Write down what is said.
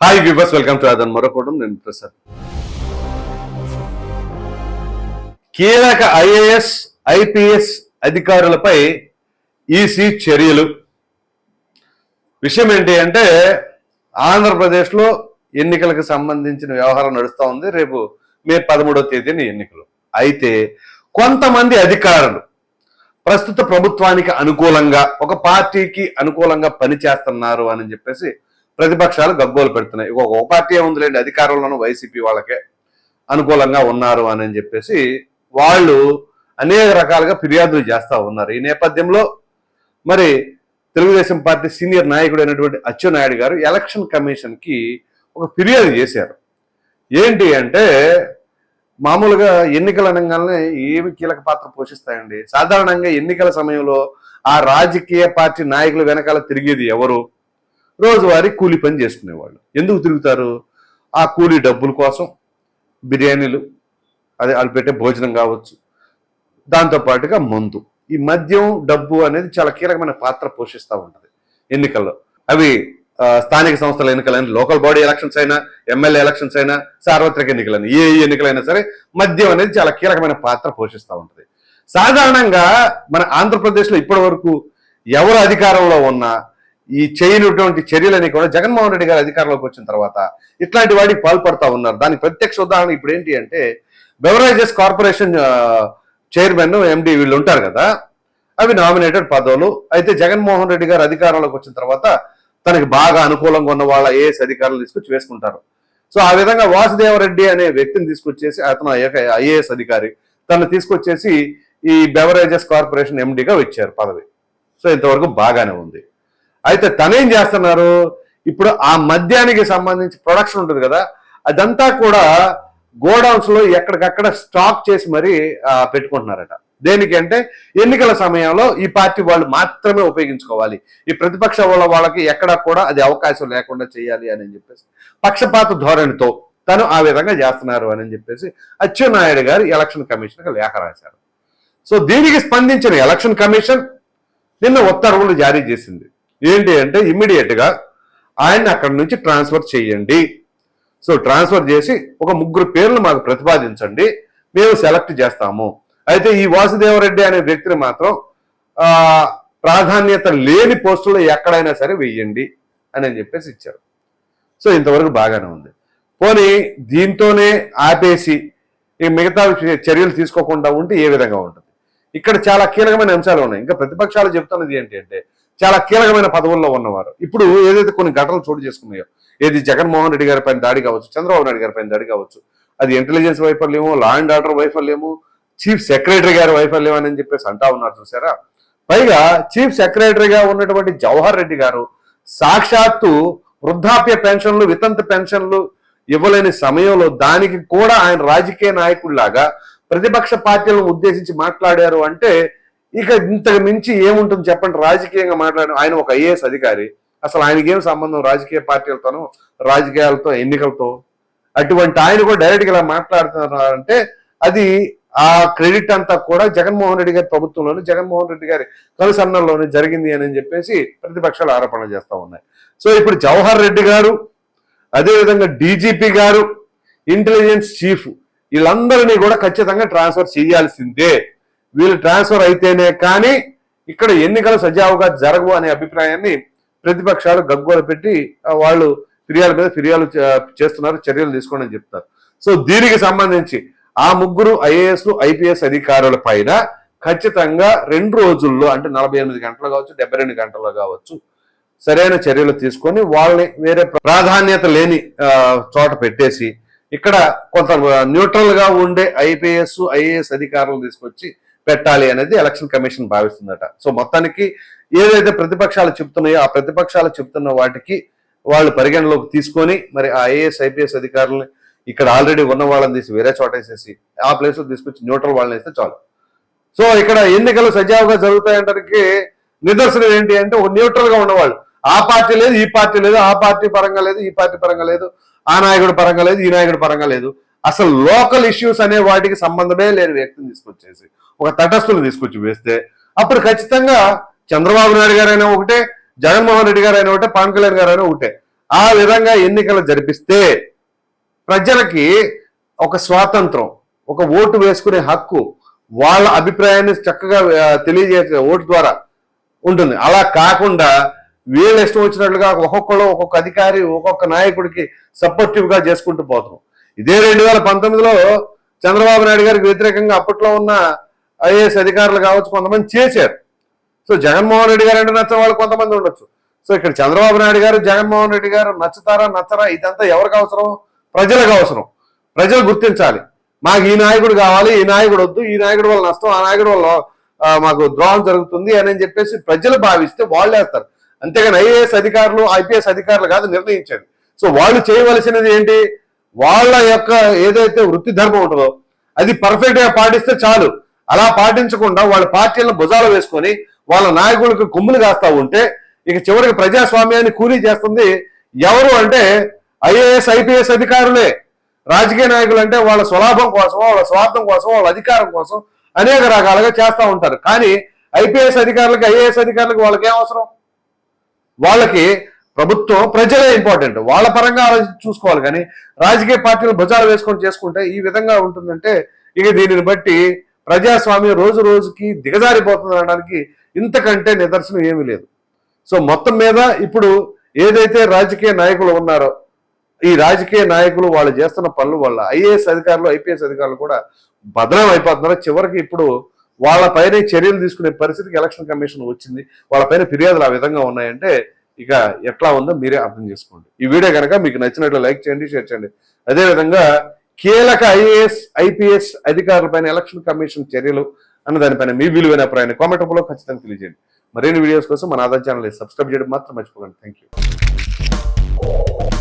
Hi viewers welcome to అదన్ మరొకటం నేను ప్రసాద్ కీలక ఐఏఎస్ ఐపీఎస్ అధికారులపై ఈసీ చర్యలు. విషయం ఏంటి అంటే ఆంధ్రప్రదేశ్లో ఎన్నికలకు సంబంధించిన వ్యవహారం నడుస్తూ ఉంది. రేపు మే పదమూడవ తేదీన ఎన్నికలు. అయితే కొంతమంది అధికారులు ప్రస్తుత ప్రభుత్వానికి అనుకూలంగా ఒక పార్టీకి అనుకూలంగా పనిచేస్తున్నారు అని చెప్పేసి ప్రతిపక్షాలు గగ్గోలు పెడుతున్నాయి. ఒక ఒక పార్టీ ఉందిలేండి అధికారంలోనూ వైసీపీ వాళ్ళకే అనుకూలంగా ఉన్నారు అని చెప్పేసి వాళ్ళు అనేక రకాలుగా ఫిర్యాదులు చేస్తూ ఉన్నారు. ఈ నేపథ్యంలో మరి తెలుగుదేశం పార్టీ సీనియర్ నాయకుడు అయినటువంటి అచ్చెన్నాయుడు గారు ఎలక్షన్ కమిషన్కి ఒక ఫిర్యాదు చేశారు. ఏంటి అంటే మామూలుగా ఎన్నికల అనగానే ఏమి కీలక పాత్ర పోషిస్తాయండి? సాధారణంగా ఎన్నికల సమయంలో ఆ రాజకీయ పార్టీ నాయకుల వెనకాల తిరిగేది ఎవరు? రోజువారీ కూలి పని చేసుకునేవాళ్ళు. ఎందుకు తిరుగుతారు? ఆ కూలీ డబ్బుల కోసం బిర్యానీలు అదే వాళ్ళు పెట్టే భోజనం కావచ్చు. దాంతో పాటుగా మందు. ఈ మద్యం డబ్బు అనేది చాలా కీలకమైన పాత్ర పోషిస్తూ ఉంటుంది ఎన్నికల్లో. అవి స్థానిక సంస్థల ఎన్నికలైనా లోకల్ బాడీ ఎలక్షన్స్ అయినా ఎమ్మెల్యే ఎలక్షన్స్ అయినా సార్వత్రిక ఎన్నికలైనా ఏ ఏ ఎన్నికలైనా సరే మద్యం అనేది చాలా కీలకమైన పాత్ర పోషిస్తూ ఉంటుంది. సాధారణంగా మన ఆంధ్రప్రదేశ్లో ఇప్పటి వరకు ఎవరు అధికారంలో ఉన్నా ఈ చేయనటువంటి చర్యలని కూడా జగన్మోహన్ రెడ్డి గారు అధికారంలోకి వచ్చిన తర్వాత ఇట్లాంటి వాటికి పాల్పడతా ఉన్నారు. దానికి ప్రత్యక్ష ఉదాహరణ ఇప్పుడు ఏంటి అంటే బెవరేజెస్ కార్పొరేషన్ చైర్మన్ ఎండి వీళ్ళు ఉంటారు కదా అవి నామినేటెడ్ పదవులు. అయితే జగన్మోహన్ రెడ్డి గారు అధికారంలోకి వచ్చిన తర్వాత తనకి బాగా అనుకూలంగా ఉన్న వాళ్ళ ఏఎస్ అధికారులు తీసుకొచ్చి వేసుకుంటారు. సో ఆ విధంగా వాసుదేవరెడ్డి అనే వ్యక్తిని తీసుకొచ్చేసి అతను ఐఏఎస్ అధికారి తను తీసుకొచ్చేసి ఈ బెవరేజెస్ కార్పొరేషన్ ఎండిగా వచ్చారు పదవి. సో ఇంతవరకు బాగానే ఉంది. అయితే తనేం చేస్తున్నారు? ఇప్పుడు ఆ మద్యానికి సంబంధించి ప్రొడక్షన్ ఉంటుంది కదా అదంతా కూడా గోడౌన్స్లో ఎక్కడికక్కడ స్టాక్ చేసి మరీ పెట్టుకుంటున్నారట. దేనికి అంటే ఎన్నికల సమయంలో ఈ పార్టీ వాళ్ళు మాత్రమే ఉపయోగించుకోవాలి. ఈ ప్రతిపక్ష వాళ్ళ వాళ్ళకి ఎక్కడా కూడా అది అవకాశం లేకుండా చేయాలి అని చెప్పేసి పక్షపాత ధోరణితో తను ఆ విధంగా చేస్తున్నారు అని చెప్పేసి అచ్చెన్నాయుడు గారు ఎలక్షన్ కమిషన్కి లేఖ రాశారు. సో దీనికి స్పందించిన ఎలక్షన్ కమిషన్ నిన్న ఉత్తర్వులు జారీ చేసింది. ఏంటి అంటే ఇమ్మీడియట్గా ఆయన్ని అక్కడి నుంచి ట్రాన్స్ఫర్ చేయండి. సో ట్రాన్స్ఫర్ చేసి ఒక ముగ్గురు పేర్లు మాకు ప్రతిపాదించండి. మేము సెలెక్ట్ చేస్తాము. అయితే ఈ వాసుదేవరెడ్డి అనే వ్యక్తిని మాత్రం ప్రాధాన్యత లేని పోస్టులో ఎక్కడైనా సరే వెయ్యండి అని చెప్పేసి ఇచ్చారు. సో ఇంతవరకు బాగానే ఉంది. పోనీ దీంతోనే ఆపేసి ఈ మిగతా చర్యలు తీసుకోకుండా ఉంటే ఏ విధంగా ఉంటుంది? ఇక్కడ చాలా కీలకమైన అంశాలు ఉన్నాయి. ఇంకా ప్రతిపక్షాలు చెప్తున్నది ఏంటి అంటే చాలా కీలకమైన పదవుల్లో ఉన్నవారు. ఇప్పుడు ఏదైతే కొన్ని ఘటనలు చోటు చేసుకున్నాయో ఏది జగన్మోహన్ రెడ్డి గారి పైన దాడి కావచ్చు చంద్రబాబు నాయుడు గారి పైన దాడి కావచ్చు అది ఇంటెలిజెన్స్ వైఫల్యము లా అండ్ ఆర్డర్ వైఫల్యము చీఫ్ సెక్రటరీ గారి వైఫల్యం అని చెప్పేసి అంటా ఉన్నారు చూసారా? పైగా చీఫ్ సెక్రటరీగా ఉన్నటువంటి జవహర్ రెడ్డి గారు సాక్షాత్తు వృద్ధాప్య పెన్షన్లు వితంత పెన్షన్లు ఇవ్వలేని సమయంలో దానికి కూడా ఆయన రాజకీయ నాయకుడిలాగా ప్రతిపక్ష పార్టీలను ఉద్దేశించి మాట్లాడారు అంటే ఇక ఇంతకు మించి ఏముంటుంది చెప్పండి. రాజకీయంగా మాట్లాడిన ఆయన ఒక ఐఏఎస్ అధికారి. అసలు ఆయనకి సంబంధం రాజకీయ పార్టీలతోనూ రాజకీయాలతో ఎన్నికలతో? అటువంటి ఆయన కూడా డైరెక్ట్గా ఇలా మాట్లాడుతున్నారంటే అది ఆ క్రెడిట్ అంతా కూడా జగన్మోహన్ రెడ్డి గారి ప్రభుత్వంలోనే జగన్మోహన్ రెడ్డి గారి కనుసన్నల్లోనే జరిగింది అని చెప్పేసి ప్రతిపక్షాలు ఆరోపణలు చేస్తూ ఉన్నాయి. సో ఇప్పుడు జవహర్ రెడ్డి గారు అదేవిధంగా డీజీపీ గారు ఇంటెలిజెన్స్ చీఫ్ వీళ్ళందరినీ కూడా ఖచ్చితంగా ట్రాన్స్ఫర్ చేయాల్సిందే. వీళ్ళు ట్రాన్స్ఫర్ అయితేనే కానీ ఇక్కడ ఎన్నికలు సజావుగా జరగవు అనే అభిప్రాయాన్ని ప్రతిపక్షాలు గగ్గోలు పెట్టి వాళ్ళు ఫిర్యాదు మీద ఫిర్యాదు చేస్తున్నారు చర్యలు తీసుకోండి అని చెప్తారు. సో దీనికి సంబంధించి ఆ ముగ్గురు ఐఏఎస్ ఐపీఎస్ అధికారుల పైన ఖచ్చితంగా రెండు రోజుల్లో అంటే నలభై ఎనిమిది గంటలు కావచ్చు డెబ్బై రెండు గంటలు కావచ్చు సరైన చర్యలు తీసుకొని వాళ్ళని వేరే ప్రాధాన్యత లేని చోట పెట్టేసి ఇక్కడ కొంత న్యూట్రల్గా ఉండే ఐపీఎస్ ఐఏఎస్ అధికారులు తీసుకొచ్చి పెట్టాలి అనేది ఎలక్షన్ కమిషన్ భావిస్తుందట. సో మొత్తానికి ఏదైతే ప్రతిపక్షాలు చెప్తున్నాయో ఆ ప్రతిపక్షాలు చెప్తున్న వాటికి వాళ్ళు పరిగణలోకి తీసుకొని మరి ఆ ఐఏఎస్ ఐపీఎస్ అధికారులని ఇక్కడ ఆల్రెడీ ఉన్న వాళ్ళని తీసి వేరే చోట వేసేసి ఆ ప్లేస్లో తీసుకొచ్చి న్యూట్రల్ వాళ్ళని వేస్తే చాలు. సో ఇక్కడ ఎన్నికలు సజావుగా జరుగుతాయంటానికి నిదర్శనం ఏంటి అంటే ఒక న్యూట్రల్గా ఉన్నవాళ్ళు. ఆ పార్టీ లేదు ఈ పార్టీ లేదు ఆ పార్టీ పరంగా లేదు ఈ పార్టీ పరంగా లేదు ఆ నాయకుడి పరంగా లేదు ఈ నాయకుడి పరంగా లేదు. అసలు లోకల్ ఇష్యూస్ అనే వాటికి సంబంధమే లేని వ్యక్తిని తీసుకొచ్చేసి ఒక తటస్థుని తీసుకొచ్చి వేస్తే అప్పుడు ఖచ్చితంగా చంద్రబాబు నాయుడు గారైనా ఒకటే జగన్మోహన్ రెడ్డి గారైనా ఒకటే పవన్ కళ్యాణ్ గారైనా ఒకటే. ఆ విధంగా ఎన్నికలు జరిపిస్తే ప్రజలకి ఒక స్వాతంత్రం ఒక ఓటు వేసుకునే హక్కు వాళ్ళ అభిప్రాయాన్ని చక్కగా తెలియజేసే ఓటు ద్వారా ఉంటుంది. అలా కాకుండా వీళ్ళు ఇష్టం వచ్చినట్లుగా ఒక్కొక్కరు ఒక్కొక్క అధికారి ఒక్కొక్క నాయకుడికి సపోర్టివ్గా చేసుకుంటూ పోతున్నాం ఇదే రెండు వేల పంతొమ్మిదిలో చంద్రబాబు నాయుడు గారికి వ్యతిరేకంగా అప్పట్లో ఉన్న ఐఏఎస్ అధికారులు కావచ్చు కొంతమంది చేశారు. సో జగన్మోహన్ రెడ్డి గారు అంటే నచ్చని వాళ్ళు కొంతమంది ఉండొచ్చు. సో ఇక్కడ చంద్రబాబు నాయుడు గారు జగన్మోహన్ రెడ్డి గారు నచ్చుతారా నచ్చరా ఇదంతా ఎవరికి అవసరం? ప్రజలకు అవసరం. ప్రజలు గుర్తించాలి. మాకు ఈ నాయకుడు కావాలి ఈ నాయకుడు వద్దు ఈ నాయకుడు వల్ల నష్టం ఆ నాయకుడు వల్ల మాకు ద్రోహం జరుగుతుంది అని చెప్పేసి ప్రజలు భావిస్తే వాళ్ళు వేస్తారు. అంతేగాని ఐఏఎస్ అధికారులు ఐపీఎస్ అధికారులు కాదు నిర్ణయించేది. సో వాళ్ళు చేయవలసినది ఏంటి? వాళ్ళ యొక్క ఏదైతే వృత్తి ధర్మం ఉంటుందో అది పర్ఫెక్ట్గా పాటిస్తే చాలు. అలా పాటించకుండా వాళ్ళ పార్టీలను భుజాలు వేసుకొని వాళ్ళ నాయకులకు కొమ్ములు కాస్తా ఉంటే ఇక చివరికి ప్రజాస్వామ్యాన్ని కూలీ చేస్తుంది ఎవరు అంటే ఐఏఎస్ ఐపీఎస్ అధికారులే. రాజకీయ నాయకులు అంటే వాళ్ళ స్వలాభం కోసం వాళ్ళ స్వార్థం కోసం వాళ్ళ అధికారం కోసం అనేక రకాలుగా చేస్తూ ఉంటారు. కానీ ఐపీఎస్ అధికారులకి ఐఏఎస్ అధికారులకు వాళ్ళకి ఏం అవసరం? వాళ్ళకి ప్రభుత్వం ప్రజలే ఇంపార్టెంట్ వాళ్ళ పరంగా ఆలోచించి చూసుకోవాలి కానీ రాజకీయ పార్టీలు బజారు వేసుకొని చేసుకుంటే ఈ విధంగా ఉంటుందంటే ఇక దీనిని బట్టి ప్రజాస్వామ్యం రోజు రోజుకి దిగజారిపోతుంది అనడానికి ఇంతకంటే నిదర్శనం ఏమీ లేదు. సో మొత్తం మీద ఇప్పుడు ఏదైతే రాజకీయ నాయకులు ఉన్నారో ఈ రాజకీయ నాయకులు వాళ్ళు చేస్తున్న పనులు వల్ల ఐఏఎస్ అధికారులు ఐపీఎస్ అధికారులు కూడా బదనం అయిపోతున్నారు. చివరికి ఇప్పుడు వాళ్ళపైన చర్యలు తీసుకునే పరిస్థితికి ఎలక్షన్ కమిషన్ వచ్చింది. వాళ్ళపైన ఫిర్యాదులు ఆ విధంగా ఉన్నాయంటే ఇక ఎట్లా ఉందో మీరే అర్థం చేసుకోండి. ఈ వీడియో కనుక మీకు నచ్చినట్లు లైక్ చేయండి షేర్ చేయండి. అదేవిధంగా కీలక ఐఏఎస్ ఐపీఎస్ అధికారులపైన ఎలక్షన్ కమిషన్ చర్యలు అన్న దానిపైన మీ విలువైన అభిప్రాయాన్ని కామెంట్ రూపంలో ఖచ్చితంగా తెలియజేయండి. మరిన్ని వీడియోస్ కోసం మన ఆధార్ ఛానల్ సబ్స్క్రైబ్ చేయడం మాత్రం మర్చిపోకండి. Thank you